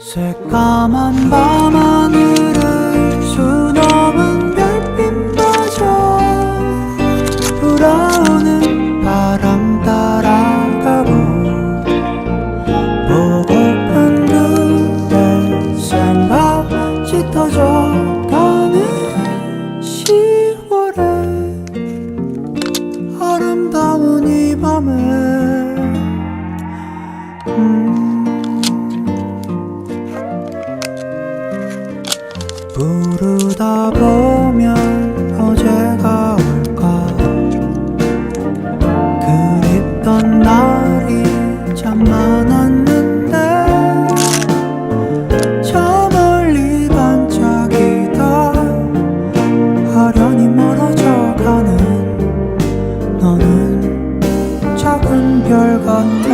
새까만 밤하늘을 수놓은 별빛마저 불어오는 바람 따라가고 보고픈 그대 생각 짙어져 부르다 보면 어제가 올까? 그립던 날이 참 많았는데 저 멀리 반짝이다 하련이 멀어져 가는 너는 작은 별 같아